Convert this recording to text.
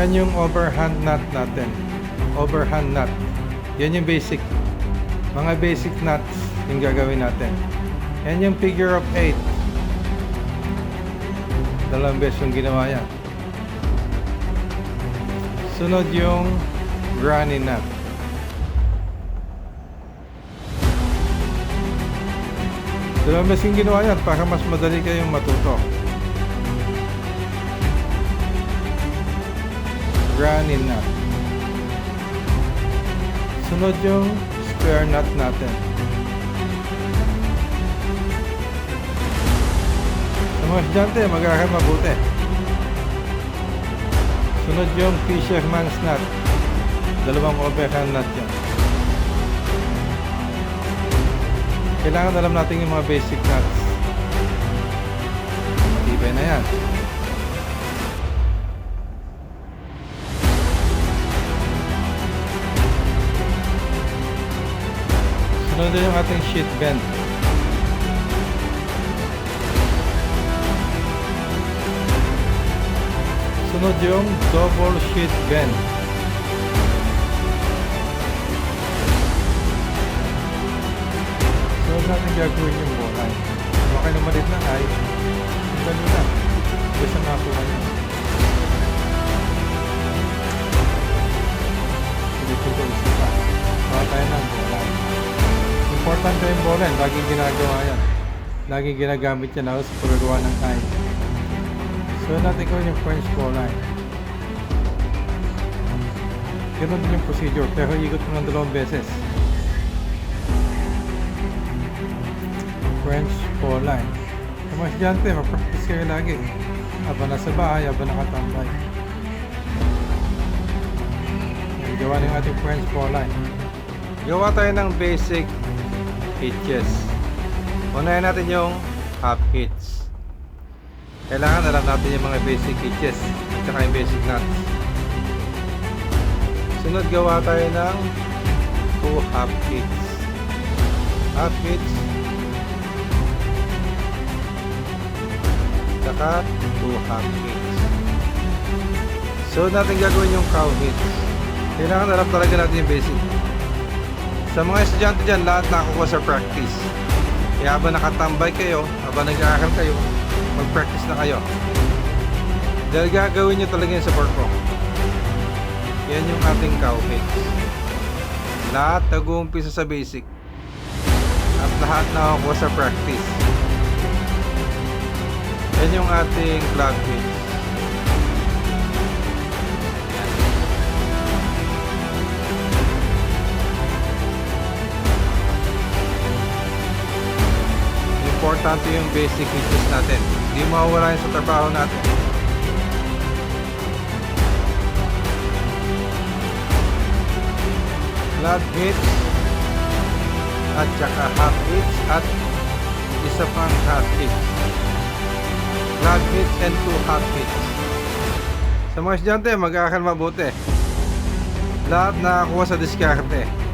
Yan yung overhand nut natin. Overhand nut. Yan yung basic. Mga basic nuts yung gagawin natin. Yan yung figure of 8. Dalawang beses yung ginawa yan. Sunod yung granny nut. Dalawang beses yung ginawa yan para mas madali kayong matuto. Granny nut. Sunod yung square nut natin. Sa mga estudyante, mag-aaral mabuti. Sunod yung fisherman's nut. Dalawang overhand nut yan. Kailangan alam natin yung mga basic nuts. Matibay na yan. Sunod na yung ating sheet bend. Sunod yung double sheet bend. Sunod natin gagawin yung buhay. Okay na malit na ay nyo na. Basta nakakuha nyo. Hindi po ko Importante yung bola. Laging ginagawa yan. Laging ginagamit yan ako sa pagagawa ng kite. So natin gawin yung French line. Ganun din yung procedure, pero ikot mo ng dalawang beses. French ball line. Sa mga estudyante, mag-practice kayo lagi. Habang nasa bahay, habang nakatambay. Yan, Gawa yung ating French ball line. Gawa tayo ng basic hitches. Unahin natin yung half hitch. Kailangan alam natin yung mga basic hitches at saka yung basic nuts. Sunod gawa tayo ng two half hitch. Half hitch saka two half hitch. Sunod natin gagawin yung cow hitch. Kailangan alam talaga natin yung basic. Sa mga estudyante dyan, lahat nakakuha sa practice. Kaya habang nakatambay kayo, habang nag-aaral kayo, mag-practice na kayo. Dahil gagawin nyo talaga yun sa barko. Yan yung ating cow hitch. Lahat nag-uumpisa sa basic. At lahat nakakuha sa practice. Yan yung ating hitch. Importante yung basic hitches natin. Hindi mawawala yun sa trabaho natin. Flag hitch at saka half hitch at isa pang half hitch. Flag hitch and two half hitch. Sa mga estudyante, mag-aaral mabuti. Lahat nakakuha sa diskarte.